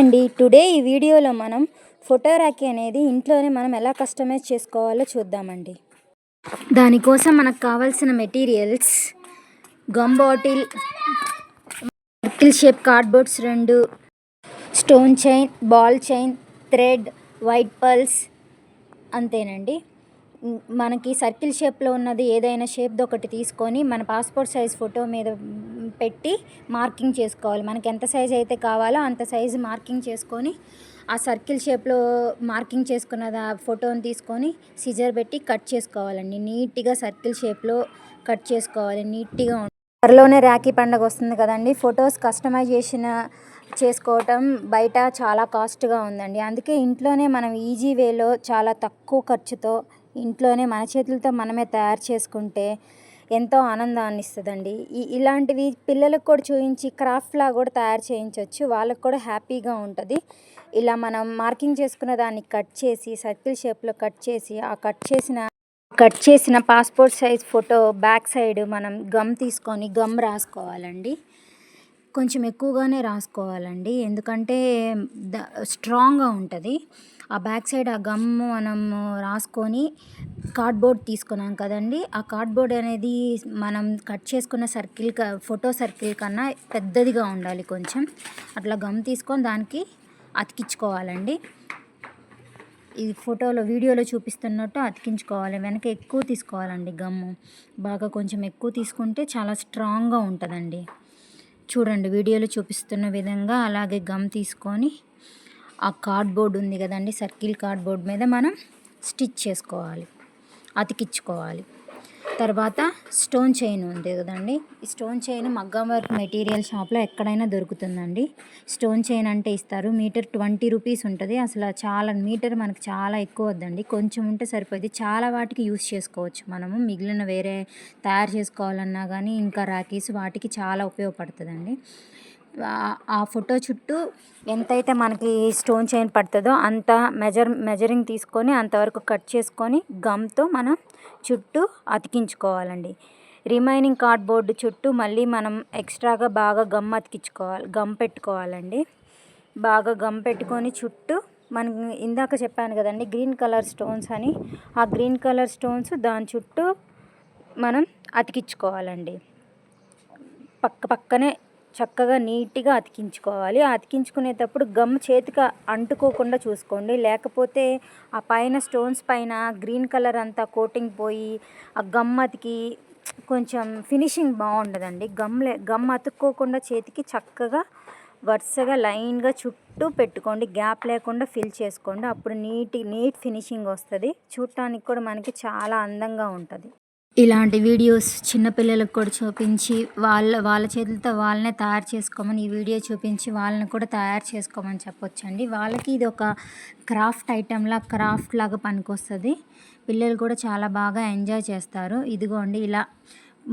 అండి టుడే ఈ వీడియోలో మనం ఫోటో రాఖీ అనేది ఇంట్లోనే మనం ఎలా కస్టమైజ్ చేసుకోవాలో చూద్దామండి. దానికోసం మనకు కావాల్సిన materials gum bottle circle shape cardboards రెండు stone chain ball chain thread white pearls అంతేనండి. మనకి సర్కిల్ షేప్లో ఉన్నది ఏదైనా షేప్ది ఒకటి తీసుకొని మన పాస్పోర్ట్ సైజ్ ఫోటో మీద పెట్టి మార్కింగ్ చేసుకోవాలి. మనకి ఎంత సైజ్ అయితే కావాలో అంత సైజు మార్కింగ్ చేసుకొని ఆ సర్కిల్ షేప్లో మార్కింగ్ చేసుకున్న దా- ఫోటోని తీసుకొని సిజర్ పెట్టి కట్ చేసుకోవాలండి. నీట్గా సర్కిల్ షేప్లో కట్ చేసుకోవాలి. నీట్గా త్వరలోనే రాఖీ పండగ వస్తుంది కదండి. ఫొటోస్ కస్టమైజేషన్ చేసుకోవటం బయట చాలా కాస్ట్గా ఉందండి. అందుకే ఇంట్లోనే మనం ఈజీ వేలో చాలా తక్కువ ఖర్చుతో ఇంట్లోనే మన చేతులతో మనమే తయారు చేసుకుంటే ఎంతో ఆనందాన్ని ఇస్తుందండి. ఈ ఇలాంటివి పిల్లలకు కూడా చూపించి క్రాఫ్ట్లా కూడా తయారు చేయించవచ్చు వాళ్ళకు కూడా హ్యాపీగా ఉంటుంది. ఇలా మనం మార్కింగ్ చేసుకున్న దాన్ని కట్ చేసి సర్కిల్ షేప్లో కట్ చేసి ఆ కట్ చేసిన కట్ చేసిన passport size photo back side మనం గమ్ తీసుకొని గమ్ రాసుకోవాలండి. కొంచెం ఎక్కువగానే రాసుకోవాలండి. ఎందుకంటే ద స్ట్రాంగ్గా ఉంటుంది. ఆ బ్యాక్ సైడ్ ఆ గమ్ మనం రాసుకొని కార్డ్బోర్డ్ తీసుకున్నాం కదండి. ఆ కార్డ్బోర్డ్ అనేది మనం కట్ చేసుకున్న సర్కిల్ క ఫోటో సర్కిల్ కన్నా పెద్దదిగా ఉండాలి కొంచెం. అట్లా గమ్ తీసుకొని దానికి అతికించుకోవాలండి. ఈ ఫోటోలో వీడియోలో చూపిస్తున్నట్టు అతికించుకోవాలి. వెనక ఎక్కువ తీసుకోవాలండి గమ్ము బాగా కొంచెం ఎక్కువ తీసుకుంటే చాలా స్ట్రాంగ్గా ఉంటుందండి. చూడండి వీడియోలో చూపిస్తున్న విధంగా అలాగే గమ్ తీసుకొని ఆ కార్డ్బోర్డ్ ఉంది కదండి సర్కిల్ కార్డ్బోర్డ్ మీద మనం స్టిచ్ చేసుకోవాలి అతికించుకోవాలి. తర్వాత స్టోన్ చైన్ ఉంది కదండి. ఈ స్టోన్ చైన్ మగ్గం వర్క్ మెటీరియల్ షాప్లో ఎక్కడైనా దొరుకుతుందండి. స్టోన్ చైన్ అంటే ఇస్తారు. మీటర్ ట్వంటీ రూపీస్ ఉంటుంది. అసలు చాలా మీటర్ మనకు చాలా ఎక్కువ వద్దండి. కొంచెం ఉంటే సరిపోయింది చాలా వాటికి యూస్ చేసుకోవచ్చు మనము. మిగిలిన వేరే తయారు చేసుకోవాలన్నా కానీ ఇంకా రాకీస్ వాటికి చాలా ఉపయోగపడుతుందండి. ఆ- ఫోటో చుట్టూ ఎంతైతే మనకి స్టోన్ చైన్ పడుతుందో అంత మెజర్ మెజరింగ్ తీసుకొని అంతవరకు కట్ చేసుకొని గమ్తో మనం చుట్టూ అతికించుకోవాలండి. రిమైనింగ్ కార్డ్బోర్డు చుట్టూ మళ్ళీ మనం ఎక్స్ట్రాగా బాగా గమ్ అతికించుకోవాలి గమ్ పెట్టుకోవాలండి. బాగా గమ్ పెట్టుకొని చుట్టూ మనం ఇందాక చెప్పాను కదండి గ్రీన్ కలర్ స్టోన్స్ అని. ఆ గ్రీన్ కలర్ స్టోన్స్ దాని చుట్టూ మనం అతికించుకోవాలండి. పక్క పక్కనే చక్కగా నీట్గా అతికించుకోవాలి. అతికించుకునేటప్పుడు గమ్ చేతికి అంటుకోకుండా చూసుకోండి. లేకపోతే ఆ పైన స్టోన్స్ పైన గ్రీన్ కలర్ అంతా కోటింగ్ పోయి ఆ గమ్ అతికి కొంచెం ఫినిషింగ్ బాగుండదండి. గమ్ లే గమ్ అతుక్కోకుండా చేతికి చక్కగా వరుసగా లైన్గా చుట్టూ పెట్టుకోండి. గ్యాప్ లేకుండా ఫిల్ చేసుకోండి. అప్పుడు నీట్ నీట్ ఫినిషింగ్ వస్తుంది. చూడటానికి కూడా మనకి చాలా అందంగా ఉంటుంది. ఇలాంటి వీడియోస్ చిన్నపిల్లలకు కూడా చూపించి వాళ్ళ వాళ్ళ చేతులతో వాళ్ళనే తయారు చేసుకోమని ఈ వీడియో చూపించి వాళ్ళని కూడా తయారు చేసుకోమని చెప్పొచ్చండి. వాళ్ళకి ఇది ఒక క్రాఫ్ట్ ఐటెంలా క్రాఫ్ట్ లాగా పనికొస్తుంది. పిల్లలు కూడా చాలా బాగా ఎంజాయ్ చేస్తారు. ఇదిగోండి ఇలా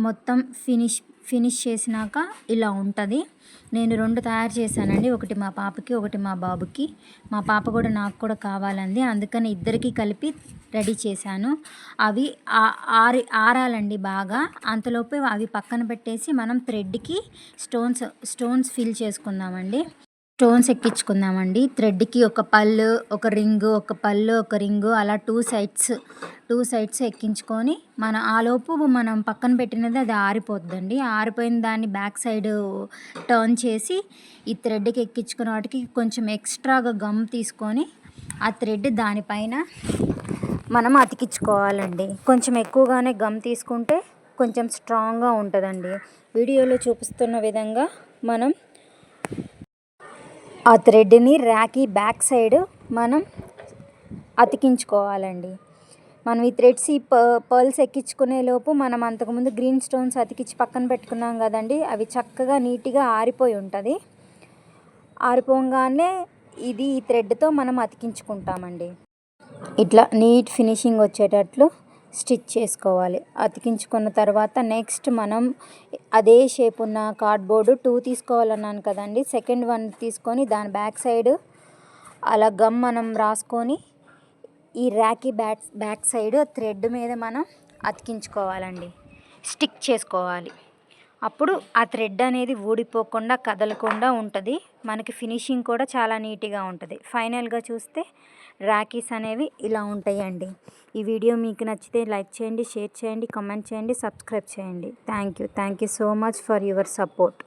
మొత్తం ఫినిష్ ఫినిష్ చేసినాక ఇలా ఉంటుంది. నేను రెండు తయారు చేశానండి. ఒకటి మా పాపకి ఒకటి మా బాబుకి. మా పాప కూడా నాకు కూడా కావాలండి అందుకని ఇద్దరికి కలిపి రెడీ చేశాను. అవి ఆ- ఆరి ఆరాలండి బాగా. అంతలోపు అవి పక్కన పెట్టేసి మనం థ్రెడ్కి స్టోన్స్ స్టోన్స్ ఫిల్ చేసుకుందామండి. స్టోన్స్ ఎక్కించుకుందామండి. థ్రెడ్కి ఒక పళ్ళు ఒక రింగు ఒక పళ్ళు ఒక రింగు అలా టూ సైడ్స్ టూ సైడ్స్ ఎక్కించుకొని మన ఆలోపు మనం పక్కన పెట్టినది అది ఆరిపోద్దండి. ఆరిపోయిన దాన్ని బ్యాక్ సైడ్ టర్న్ చేసి ఈ థ్రెడ్కి ఎక్కించుకున్న వాటికి కొంచెం ఎక్స్ట్రాగా గమ్ తీసుకొని ఆ థ్రెడ్ దానిపైన మనం అతికించుకోవాలండి. కొంచెం ఎక్కువగానే గమ్ తీసుకుంటే కొంచెం స్ట్రాంగ్గా ఉంటుందండి. వీడియోలో చూపిస్తున్న విధంగా మనం ఆ థ్రెడ్ని ర్యాకీ బ్యాక్ సైడ్ మనం అతికించుకోవాలండి. మనం ఈ థ్రెడ్స్ ఈ ప పర్ల్స్ ఎక్కించుకునే లోపు మనం అంతకుముందు గ్రీన్ స్టోన్స్ అతికించి పక్కన పెట్టుకున్నాం కదండి అవి చక్కగా నీట్గా ఆరిపోయి ఉంటుంది. ఆరిపోగానే ఇది ఈ థ్రెడ్తో మనం అతికించుకుంటామండి. ఇట్లా నీట్ ఫినిషింగ్ వచ్చేటట్లు స్టిచ్ చేసుకోవాలి. అతికించుకున్న తర్వాత నెక్స్ట్ మనం అదే షేప్ ఉన్న కార్డ్బోర్డు టూ తీసుకోవాలన్నాను కదండి. సెకండ్ వన్ తీసుకొని దాని బ్యాక్ సైడ్ అలా గమ్ మనం రాసుకొని ఈ rakhi back back side thread మీద మనం అతికించుకోవాలండి. స్టిక్ చేసుకోవాలి. అప్పుడు ఆ థ్రెడ్ అనేది ఊడిపోకుండా కదలకుండా ఉంటుంది. మనకి ఫినిషింగ్ కూడా చాలా నీట్గా ఉంటుంది. ఫైనల్గా చూస్తే రాఖీస్ అనేవి ఇలా ఉంటాయండి. ఈ వీడియో మీకు నచ్చితే లైక్ చేయండి షేర్ చేయండి కామెంట్ చేయండి సబ్స్క్రైబ్ చేయండి. Thank you thank you so much for your support.